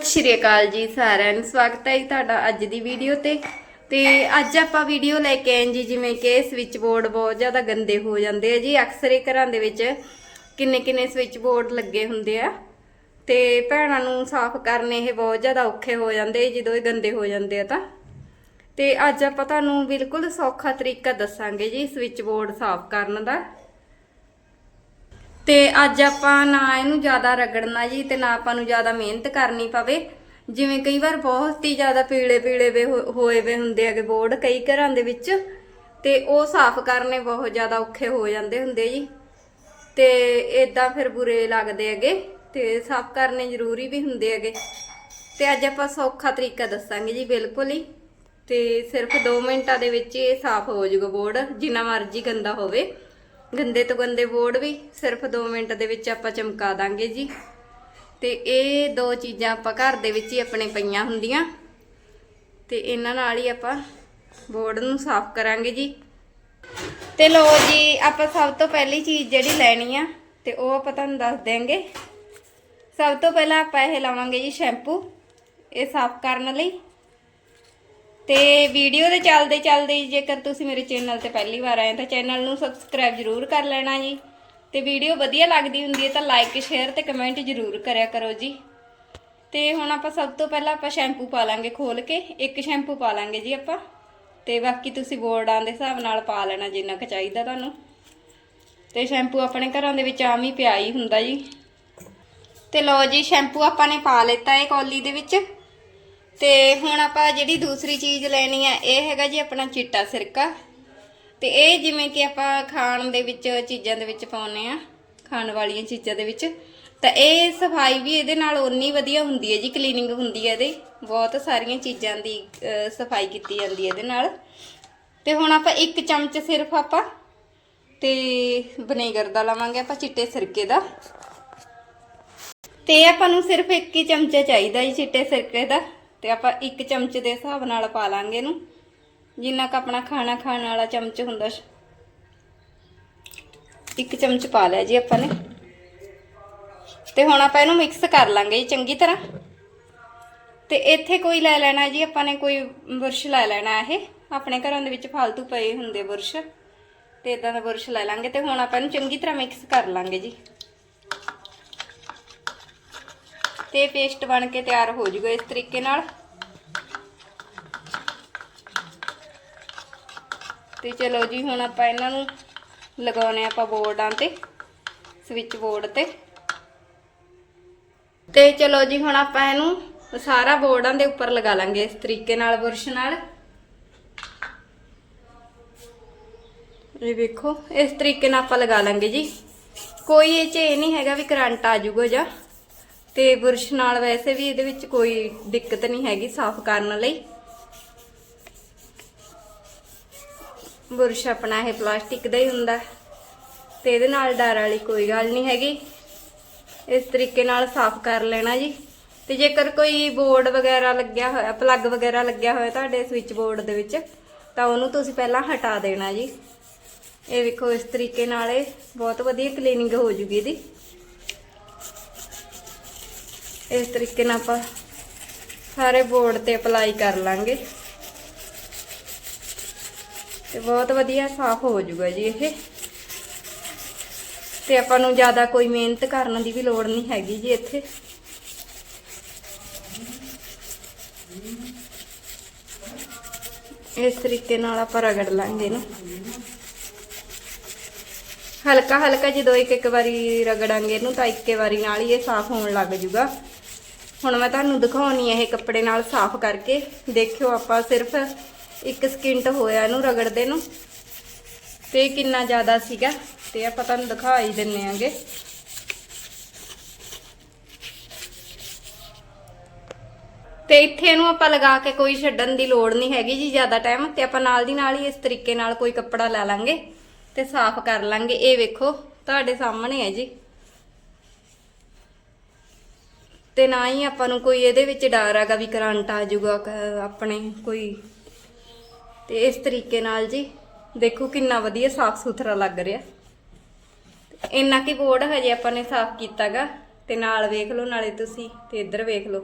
ਸਤਿ ਸ਼੍ਰੀ ਅਕਾਲ ਜੀ ਸਾਰਿਆਂ ਨੂੰ। ਸਵਾਗਤ ਹੈ ਜੀ ਤੁਹਾਡਾ ਅੱਜ ਦੀ ਵੀਡੀਓ ਤੇ। ਤੇ ਅੱਜ ਆਪਾਂ ਵੀਡੀਓ ਲੈ ਕੇ ਆਏ ਜੀ, ਜਿਵੇਂ ਕਿ ਸਵਿਚ ਬੋਰਡ ਬਹੁਤ ਜ਼ਿਆਦਾ ਗੰਦੇ ਹੋ ਜਾਂਦੇ ਆ ਜੀ। ਅਕਸਰ ਹੀ ਘਰਾਂ ਦੇ ਵਿੱਚ ਕਿੰਨੇ ਕਿੰਨੇ ਸਵਿਚ ਬੋਰਡ ਲੱਗੇ ਹੁੰਦੇ ਆ। ਤੇ ਭੈਣਾਂ ਨੂੰ ਸਾਫ਼ ਕਰਨੇ ਇਹ ਬਹੁਤ ਜ਼ਿਆਦਾ ਔਖੇ ਹੋ ਜਾਂਦੇ ਜਦੋਂ ਇਹ ਗੰਦੇ ਹੋ ਜਾਂਦੇ ਆ ਤਾਂ। ਤੇ ਅੱਜ ਆਪਾਂ ਤੁਹਾਨੂੰ ਬਿਲਕੁਲ ਸੌਖਾ ਤਰੀਕਾ ਦੱਸਾਂਗੇ ਜੀ ਸਵਿਚ ਬੋਰਡ ਸਾਫ਼ ਕਰਨ ਦਾ। ਤੇ ਅੱਜ ਆਪਾਂ ਨਾ ਇਹਨੂੰ ਜ਼ਿਆਦਾ ਰਗੜਨਾ ਜੀ ਤੇ ਨਾ ਆਪਾਂ ਨੂੰ ਜ਼ਿਆਦਾ ਮਿਹਨਤ ਕਰਨੀ ਪਵੇ। ਜਿਵੇਂ ਕਈ ਵਾਰ ਬਹੁਤ ਹੀ ਜ਼ਿਆਦਾ ਪੀਲੇ ਪੀਲੇ ਵੇ ਹੋਏ ਵੇ ਹੁੰਦੇ ਹੈਗੇ ਬੋਰਡ ਕਈ ਘਰਾਂ ਦੇ ਵਿੱਚ ਤੇ ਉਹ ਸਾਫ਼ ਕਰਨੇ ਬਹੁਤ ਜ਼ਿਆਦਾ ਔਖੇ ਹੋ ਜਾਂਦੇ ਹੁੰਦੇ ਜੀ। ਤੇ ਇਦਾਂ ਫਿਰ ਬੁਰੇ ਲੱਗਦੇ ਹੈਗੇ ਤੇ ਸਾਫ਼ ਕਰਨੇ ਜ਼ਰੂਰੀ ਵੀ ਹੁੰਦੇ ਹੈਗੇ। ਤੇ ਅੱਜ ਆਪਾਂ ਸੌਖਾ ਤਰੀਕਾ ਦੱਸਾਂਗੇ ਜੀ ਬਿਲਕੁਲ ਹੀ। ਤੇ ਸਿਰਫ 2 ਮਿੰਟਾਂ ਦੇ ਵਿੱਚ ਇਹ ਸਾਫ਼ ਹੋ ਜਾਊਗਾ ਬੋਰਡ, ਜਿੰਨਾ ਮਰਜ਼ੀ ਗੰਦਾ ਹੋਵੇ। ਗੰਦੇ ਤੋਂ ਗੰਦੇ ਬੋਰਡ ਵੀ ਸਿਰਫ 2 ਮਿੰਟ ਦੇ ਵਿੱਚ ਆਪਾਂ ਚਮਕਾ ਦਾਂਗੇ ਜੀ। ਤੇ ਇਹ ਦੋ ਚੀਜ਼ਾਂ ਆਪਾਂ ਘਰ ਦੇ ਵਿੱਚ ਹੀ ਆਪਣੇ ਪਈਆਂ ਹੁੰਦੀਆਂ। ਤੇ ਇਹਨਾਂ ਨਾਲ ਹੀ ਆਪਾਂ ਬੋਰਡ ਨੂੰ ਸਾਫ਼ ਕਰਾਂਗੇ ਜੀ। ਤੇ ਲੋ ਜੀ, ਆਪਾਂ ਸਭ ਤੋਂ ਪਹਿਲੀ ਚੀਜ਼ ਜਿਹੜੀ ਲੈਣੀ ਆ, ਤੇ ਉਹ ਆਪਾਂ ਤੁਹਾਨੂੰ ਦੱਸ ਦਿਆਂਗੇ। ਸਭ ਤੋਂ ਪਹਿਲਾਂ ਆਪਾਂ ਇਹ ਲਾਵਾਂਗੇ ਜੀ ਸ਼ੈਂਪੂ, ਇਹ ਸਾਫ਼ ਕਰਨ ਲਈ। ਤੇ ਵੀਡੀਓ ਦੇ ਚੱਲਦੇ ਚੱਲਦੇ ਜੇਕਰ ਤੁਸੀਂ ਮੇਰੇ ਚੈਨਲ ਤੇ ਪਹਿਲੀ ਵਾਰ ਆਏ ਤਾਂ ਚੈਨਲ ਨੂੰ ਸਬਸਕ੍ਰਾਈਬ ਜ਼ਰੂਰ ਕਰ ਲੈਣਾ ਜੀ। ਤੇ ਵੀਡੀਓ ਵਧੀਆ ਲੱਗਦੀ ਹੁੰਦੀ ਹੈ ਤਾਂ ਲਾਈਕ ਸ਼ੇਅਰ ਤੇ ਕਮੈਂਟ ਜ਼ਰੂਰ ਕਰਿਆ ਕਰੋ ਜੀ। ਤੇ ਹੁਣ ਆਪਾਂ ਸਭ ਤੋਂ ਪਹਿਲਾਂ ਆਪਾਂ ਸ਼ੈਂਪੂ ਪਾ ਲਾਂਗੇ ਖੋਲ ਕੇ, ਇੱਕ ਸ਼ੈਂਪੂ ਪਾ ਲਾਂਗੇ ਜੀ ਆਪਾਂ। ਤੇ ਬਾਕੀ ਤੁਸੀਂ ਬੋਰਡਾਂ ਦੇ ਹਿਸਾਬ ਨਾਲ ਪਾ ਲੈਣਾ ਜਿੰਨਾ ਕੁ ਚਾਹੀਦਾ ਤੁਹਾਨੂੰ। ਤੇ ਸ਼ੈਂਪੂ ਆਪਣੇ ਘਰਾਂ ਦੇ ਵਿੱਚ ਆਮ ਹੀ ਪਿਆ ਹੀ ਹੁੰਦਾ ਜੀ। ਤੇ ਲੋ ਜੀ ਸ਼ੈਂਪੂ ਆਪਾਂ ਨੇ ਪਾ ਲਿੱਤਾ ਹੈ ਕੌਲੀ ਦੇ ਵਿੱਚ। ਤੇ ਹੁਣ ਆਪਾਂ ਜਿਹੜੀ ਦੂਸਰੀ ਚੀਜ਼ ਲੈਣੀ ਹੈ ਇਹ ਹੈਗਾ ਜੀ ਆਪਣਾ ਚਿੱਟਾ ਸਿਰਕਾ। ਤੇ ਇਹ ਜਿਵੇਂ ਕਿ ਆਪਾਂ ਖਾਣ ਦੇ ਵਿੱਚ ਚੀਜ਼ਾਂ ਦੇ ਵਿੱਚ ਪਾਉਨੇ ਆ, ਖਾਣ ਵਾਲੀਆਂ ਚੀਜ਼ਾਂ ਦੇ ਵਿੱਚ, ਤਾਂ ਇਹ ਸਫ਼ਾਈ ਵੀ ਇਹਦੇ ਨਾਲ ਉਨੀ ਵਧੀਆ ਹੁੰਦੀ ਹੈ ਜੀ ਕਲੀਨਿੰਗ ਹੁੰਦੀ ਹੈ ਇਹਦੇ। ਬਹੁਤ ਸਾਰੀਆਂ ਚੀਜ਼ਾਂ ਦੀ ਸਫ਼ਾਈ ਕੀਤੀ ਜਾਂਦੀ ਹੈ ਇਹਦੇ ਨਾਲ। ਤੇ ਹੁਣ ਆਪਾਂ ਇੱਕ ਚਮਚ ਸਿਰਫ ਆਪਾਂ ਤੇ ਵਿਨੇਗਰ ਦਾ ਲਵਾਂਗੇ ਆਪਾਂ ਚਿੱਟੇ ਸਿਰਕੇ ਦਾ। ਤੇ ਆਪਾਂ ਨੂੰ ਸਿਰਫ ਇੱਕ ਹੀ ਚਮਚਾ ਚਾਹੀਦਾ ਜੀ ਚਿੱਟੇ ਸਿਰਕੇ ਦਾ। ਤੇ ਆਪਾਂ ਇੱਕ ਚਮਚ ਦੇ ਹਿਸਾਬ ਨਾਲ ਪਾ ਲਾਂਗੇ ਇਹਨੂੰ। ਜਿੰਨਾ ਕ ਆਪਣਾ ਖਾਣਾ ਖਾਣ ਵਾਲਾ ਚਮਚ ਹੁੰਦਾ ਇੱਕ ਚਮਚ ਪਾ ਲਿਆ ਜੀ ਆਪਾਂ ਨੇ। ਤੇ ਹੁਣ ਆਪਾਂ ਇਹਨੂੰ ਮਿਕਸ ਕਰ ਲਾਂਗੇ ਜੀ ਚੰਗੀ ਤਰ੍ਹਾਂ। ਤੇ ਇੱਥੇ ਕੋਈ ਲੈ ਲੈਣਾ ਜੀ, ਆਪਾਂ ਨੇ ਕੋਈ ਬੁਰਸ਼ ਲੈ ਲੈਣਾ ਇਹ। ਆਪਣੇ ਘਰਾਂ ਦੇ ਵਿੱਚ ਫालतू ਪਏ ਹੁੰਦੇ ਬੁਰਸ਼। ਤੇ ਇਦਾਂ ਦਾ ਬੁਰਸ਼ ਲੈ ਲਾਂਗੇ ਤੇ ਹੁਣ ਆਪਾਂ ਇਹਨੂੰ ਚੰਗੀ ਤਰ੍ਹਾਂ ਮਿਕਸ ਕਰ ਲਾਂਗੇ ਜੀ। ਤੇ ਪੇਸਟ ਬਣ ਕੇ ਤਿਆਰ ਹੋ ਜੂਗਾ ਇਸ ਤਰੀਕੇ ਨਾਲ। ਤੇ ਚਲੋ ਜੀ, ਹੁਣ ਆਪਾਂ ਇਹਨਾਂ ਨੂੰ ਲਗਾਉਣੇ ਆਪਾਂ ਬੋਰਡਾਂ ਤੇ ਸਵਿਚ ਬੋਰਡ ਤੇ। ਤੇ ਚਲੋ ਜੀ, ਹੁਣ ਆਪਾਂ ਇਹਨੂੰ ਸਾਰਾ ਬੋਰਡਾਂ ਦੇ ਉੱਪਰ ਲਗਾ ਲਾਂਗੇ ਇਸ ਤਰੀਕੇ ਨਾਲ, ਬੁਰਸ਼ ਨਾਲ। ਇਹ ਵੇਖੋ, ਇਸ ਤਰੀਕੇ ਨਾਲ ਆਪਾਂ ਲਗਾ ਲਾਂਗੇ ਜੀ। ਕੋਈ ਇਹ ਚ ਇਹ ਨਹੀਂ ਹੈਗਾ ਵੀ ਕਰੰਟ ਆ ਜਾਊਗਾ ਜਾਂ। ਤੇ ਬੁਰਸ਼ ਨਾਲ ਵੈਸੇ ਵੀ ਇਹਦੇ ਵਿੱਚ ਕੋਈ ਦਿੱਕਤ ਨਹੀਂ ਹੈਗੀ ਸਾਫ਼ ਕਰਨ ਲਈ। ਬੁਰਸ਼ ਆਪਣਾ ਇਹ ਪਲਾਸਟਿਕ ਦਾ ਹੀ ਹੁੰਦਾ ਹੈ, ਤੇ ਇਹਦੇ ਨਾਲ ਡਰ ਵਾਲੀ ਕੋਈ ਗੱਲ ਨਹੀਂ ਹੈਗੀ। ਇਸ ਤਰੀਕੇ ਨਾਲ ਸਾਫ਼ ਕਰ ਲੈਣਾ ਜੀ। ਤੇ ਜੇਕਰ ਕੋਈ ਬੋਰਡ ਵਗੈਰਾ ਲੱਗਿਆ ਹੋਇਆ, ਪਲੱਗ ਵਗੈਰਾ ਲੱਗਿਆ ਹੋਇਆ ਤੁਹਾਡੇ ਸਵਿਚ ਬੋਰਡ ਦੇ ਵਿੱਚ, ਤਾਂ ਉਹਨੂੰ ਤੁਸੀਂ ਪਹਿਲਾਂ ਹਟਾ ਦੇਣਾ ਜੀ। ਇਹ ਵੇਖੋ ਇਸ ਤਰੀਕੇ ਨਾਲ ਇਹ ਬਹੁਤ ਵਧੀਆ ਕਲੀਨਿੰਗ ਹੋ ਜੂਗੀ ਇਹਦੀ। ਇਸ ਤਰੀਕੇ ਨਾਲ ਆਪਾਂ ਸਾਰੇ ਬੋਰਡ ਤੇ ਅਪਲਾਈ ਕਰ ਲਾਂਗੇ। ਤੇ ਬਹੁਤ ਵਧੀਆ ਸਾਫ਼ ਹੋ ਜਾਊਗਾ ਜੀ ਇਹ। ਤੇ ਆਪਾਂ ਨੂੰ ਜ਼ਿਆਦਾ ਕੋਈ ਮਿਹਨਤ ਕਰਨ ਦੀ ਵੀ ਲੋੜ ਨਹੀਂ ਹੈਗੀ ਜੀ ਇੱਥੇ। ਇਸ ਤਰੀਕੇ ਨਾਲ ਆਪਾਂ ਰਗੜ ਲਾਂਗੇ ਇਹਨੂੰ ਹਲਕਾ ਹਲਕਾ ਜਦੋਂ ਇੱਕ ਇੱਕ ਵਾਰੀ ਰਗੜਾਂਗੇ ਇਹਨੂੰ ਤਾਂ ਇੱਕੇ ਵਾਰੀ ਨਾਲ ਹੀ ਇਹ ਸਾਫ਼ ਹੋਣ ਲੱਗ ਜੂਗਾ। ਹੁਣ ਮੈਂ ਤੁਹਾਨੂੰ ਦਿਖਾਉਣੀ ਇਹ ਕੱਪੜੇ ਨਾਲ ਸਾਫ਼ ਕਰਕੇ। ਦੇਖਿਓ ਆਪਾਂ ਸਿਰਫ ਇੱਕ ਸਕਿੰਟ ਹੋਇਆ ਇਹਨੂੰ ਰਗੜਦੇ ਨੂੰ। ਤੇ ਕਿੰਨਾ ਜ਼ਿਆਦਾ ਸੀਗਾ, ਤੇ ਆਪਾਂ ਤੁਹਾਨੂੰ ਦਿਖਾ ਹੀ ਦਿੰਨੇ ਆਂਗੇ। ਤੇ ਇੱਥੇ ਇਹਨੂੰ ਆਪਾਂ ਲਗਾ ਕੇ ਕੋਈ ਛੱਡਣ ਦੀ ਲੋੜ ਨਹੀਂ ਹੈਗੀ ਜੀ ਜ਼ਿਆਦਾ ਟਾਈਮ ਤੇ ਆਪਾਂ ਨਾਲ ਦੀ ਨਾਲ ਹੀ ਇਸ ਤਰੀਕੇ ਨਾਲ ਕੋਈ ਕੱਪੜਾ ਲੈ ਲਾਂਗੇ। ਤੇ ਸਾਫ਼ ਕਰ ਲਾਂਗੇ। ਇਹ ਵੇਖੋ, ਤੁਹਾਡੇ ਸਾਹਮਣੇ ਹੈ ਜੀ। ਤੇ ਨਾ ਹੀ ਆਪਾਂ ਨੂੰ ਕੋਈ ਇਹਦੇ ਵਿੱਚ ਡਰ ਹੈਗਾ ਵੀ ਕਰੰਟ ਆ ਜਾਊਗਾ ਆਪਣੇ ਕੋਈ। ਤੇ ਇਸ ਤਰੀਕੇ ਨਾਲ ਜੀ, ਦੇਖੋ ਕਿੰਨਾ ਵਧੀਆ ਸਾਫ਼ ਸੁਥਰਾ ਲੱਗ ਰਿਹਾ। ਇੰਨਾ ਕੀ ਬੋਰਡ ਹਜੇ ਆਪਾਂ ਨੇ ਸਾਫ਼ ਕੀਤਾਗਾ। ਤੇ ਨਾਲ ਵੇਖ ਲਓ, ਨਾਲੇ ਤੁਸੀਂ ਤੇ ਇੱਧਰ ਵੇਖ ਲਓ।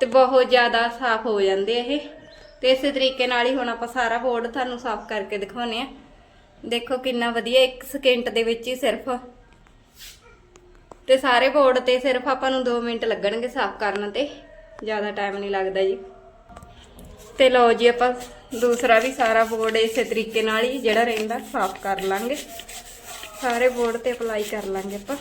ਤੇ ਬਹੁਤ ਜ਼ਿਆਦਾ ਸਾਫ਼ ਹੋ ਜਾਂਦੇ ਇਹ। ਤੇ ਇਸੇ ਤਰੀਕੇ ਨਾਲ ਹੀ ਹੁਣ ਆਪਾਂ ਸਾਰਾ ਬੋਰਡ ਤੁਹਾਨੂੰ ਸਾਫ਼ ਕਰਕੇ ਦਿਖਾਉਨੇ ਆ। ਦੇਖੋ ਕਿੰਨਾ ਵਧੀਆ 1 ਸਕਿੰਟ ਦੇ ਵਿੱਚ ਹੀ ਸਿਰਫ। ਤੇ ਸਾਰੇ ਬੋਰਡ ਤੇ ਸਿਰਫ ਆਪਾਂ ਨੂੰ 2 ਮਿੰਟ ਲੱਗਣਗੇ ਸਾਫ਼ ਕਰਨ ਤੇ। ਜ਼ਿਆਦਾ ਟਾਈਮ ਨਹੀਂ ਲੱਗਦਾ ਜੀ। ਤੇ ਲਓ ਜੀ ਆਪਾਂ ਦੂਸਰਾ ਵੀ ਸਾਰਾ ਬੋਰਡ ਇਸੇ ਤਰੀਕੇ ਨਾਲ ਹੀ ਜਿਹੜਾ ਰਹਿੰਦਾ ਸਾਫ਼ ਕਰ ਲਾਂਗੇ। ਸਾਰੇ ਬੋਰਡ ਤੇ ਅਪਲਾਈ ਕਰ ਲਾਂਗੇ ਆਪਾਂ।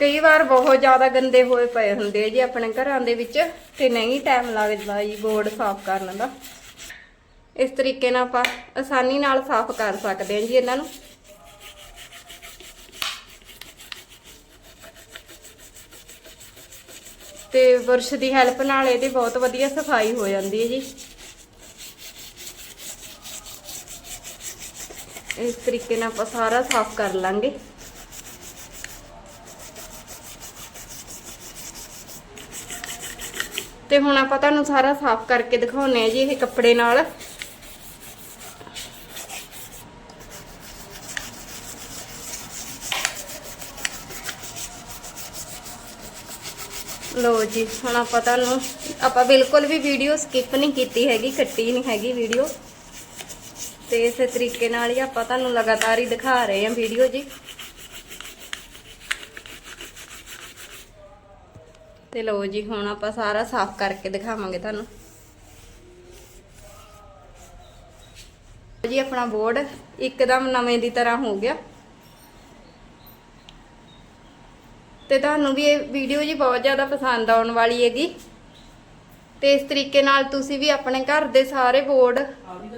ਕਈ ਵਾਰ ਬਹੁਤ ਜ਼ਿਆਦਾ ਗੰਦੇ ਹੋਏ ਪਏ ਹੁੰਦੇ ਆ ਜੀ ਆਪਣੇ ਘਰਾਂ ਦੇ ਵਿੱਚ ਤੇ ਨਹੀਂ ਟਾਈਮ ਲੱਗਦਾ ਜੀ ਬੋਰਡ ਸਾਫ਼ ਕਰਨ ਦਾ। ਇਸ ਤਰੀਕੇ ਨਾਲ ਆਪਾਂ ਆਸਾਨੀ ਨਾਲ ਸਾਫ਼ ਕਰ ਸਕਦੇ ਹਾਂ ਜੀ ਇਹਨਾਂ ਨੂੰ। ਤੇ ਬੁਰਸ਼ ਦੀ ਹੈਲਪ ਨਾਲ ਇਹਦੀ ਬਹੁਤ ਵਧੀਆ ਸਫ਼ਾਈ ਹੋ ਜਾਂਦੀ ਹੈ ਜੀ। ਇਸ ਤਰੀਕੇ ਨਾਲ ਆਪਾਂ ਸਾਰਾ ਸਾਫ਼ ਕਰ ਲਾਂਗੇ। ਤੇ ਹੁਣ ਆਪਾਂ ਤੁਹਾਨੂੰ ਸਾਰਾ ਸਾਫ਼ ਕਰਕੇ ਦਿਖਾਉਨੇ ਆ ਜੀ ਇਹ ਕੱਪੜੇ ਨਾਲ। ਲੋ ਜੀ, ਹੁਣ ਆਪਾਂ ਤੁਹਾਨੂੰ, ਆਪਾਂ ਬਿਲਕੁਲ ਵੀ ਵੀਡੀਓ ਸਕਿਪ ਨਹੀਂ ਕੀਤੀ ਹੈਗੀ, ਕੱਟੀ ਨਹੀਂ ਹੈਗੀ ਵੀਡੀਓ ਤੇ ਇਸੇ ਤਰੀਕੇ ਨਾਲ ਹੀ ਆਪਾਂ ਤੁਹਾਨੂੰ ਲਗਾਤਾਰ ਹੀ ਦਿਖਾ ਰਹੇ ਹਾਂ ਵੀਡੀਓ ਜੀ। ਤੇ ਲਓ ਜੀ, ਹੁਣ ਆਪਾਂ ਸਾਰਾ ਸਾਫ਼ ਕਰਕੇ ਦਿਖਾਵਾਂਗੇ ਤੁਹਾਨੂੰ। ਜੀ, ਆਪਣਾ ਬੋਰਡ ਇੱਕਦਮ ਨਵੇਂ ਦੀ ਤਰ੍ਹਾਂ ਹੋ ਗਿਆ। ਤੇ ਤੁਹਾਨੂੰ ਵੀ ਇਹ ਵੀਡੀਓ ਜੀ ਬਹੁਤ ਜ਼ਿਆਦਾ ਪਸੰਦ ਆਉਣ ਵਾਲੀ ਹੈਗੀ। ਤੇ ਇਸ ਤਰੀਕੇ ਨਾਲ ਤੁਸੀਂ ਵੀ ਆਪਣੇ ਘਰ ਦੇ ਸਾਰੇ ਬੋਰਡ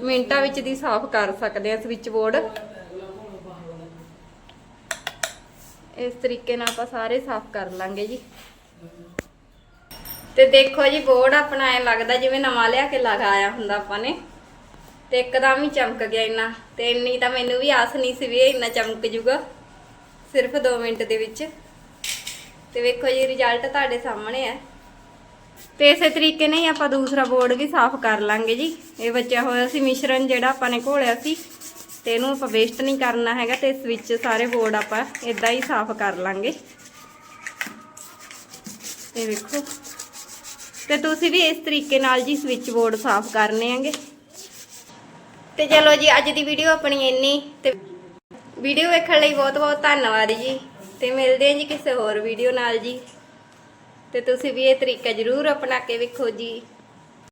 ਮਿੰਟਾਂ ਵਿੱਚ ਦੀ ਸਾਫ਼ ਕਰ ਸਕਦੇ ਆ ਸਵਿਚ ਬੋਰਡ ਇਸ ਤਰੀਕੇ ਨਾਲ ਆਪਾਂ ਸਾਰੇ ਸਾਫ਼ ਕਰ ਲਾਂਗੇ ਜੀ। ਤੇ ਦੇਖੋ ਜੀ, ਬੋਰਡ ਆਪਣਾ ਐ ਲੱਗਦਾ ਜਿਵੇਂ ਨਵਾਂ ਲਿਆ ਕੇ ਲਗਾਇਆ ਹੁੰਦਾ ਆਪਾਂ ਨੇ। ਤੇ ਇੱਕਦਮ ਹੀ ਚਮਕ ਗਿਆ ਇੰਨਾ। ਤੇ ਇੰਨੀ ਤਾਂ ਮੈਨੂੰ ਵੀ ਆਸ ਨਹੀਂ ਸੀ ਵੀ ਇਹ ਇੰਨਾ ਚਮਕ ਜੂਗਾ, ਸਿਰਫ 2 ਮਿੰਟ ਦੇ ਵਿੱਚ। ਤੇ ਵੇਖੋ ਜੀ ਰਿਜ਼ਲਟ ਤੁਹਾਡੇ ਸਾਹਮਣੇ ਹੈ ਤੇ ਇਸੇ ਤਰੀਕੇ ਨਾਲ ਹੀ ਆਪਾਂ ਦੂਸਰਾ ਬੋਰਡ ਵੀ ਸਾਫ਼ ਕਰ ਲਾਂਗੇ ਜੀ। ਇਹ ਬਚਿਆ ਹੋਇਆ ਸੀ ਮਿਸ਼ਰਣ ਜਿਹੜਾ ਆਪਾਂ ਨੇ ਘੋਲਿਆ ਸੀ। ਤੇ ਇਹਨੂੰ ਆਪਾਂ ਵੇਸਟ ਨਹੀਂ ਕਰਨਾ ਹੈਗਾ ਤੇ ਇਸ ਵਿੱਚ ਸਾਰੇ ਬੋਰਡ ਆਪਾਂ ਇਦਾਂ ਹੀ ਸਾਫ਼ ਕਰ ਲਾਂਗੇ। ਇਹ ਵੇਖੋ। ਤੇ ਤੁਸੀਂ ਵੀ ਇਸ ਤਰੀਕੇ ਨਾਲ ਜੀ ਸਵਿਚ ਬੋਰਡ ਸਾਫ਼ ਕਰਨੇ ਆਂਗੇ ਤੇ ਚਲੋ ਜੀ, ਅੱਜ ਦੀ ਵੀਡੀਓ ਆਪਣੀ ਇੰਨੀ। ਤੇ ਵੀਡੀਓ ਵੇਖਣ ਲਈ ਬਹੁਤ ਬਹੁਤ ਧੰਨਵਾਦ ਜੀ। ਤੇ ਮਿਲਦੇ ਹਾਂ ਜੀ ਕਿਸੇ ਹੋਰ ਵੀਡੀਓ ਨਾਲ ਜੀ। ਤੇ ਤੁਸੀਂ ਵੀ ਇਹ ਤਰੀਕਾ ਜ਼ਰੂਰ ਅਪਣਾ ਕੇ ਵੇਖੋ ਜੀ।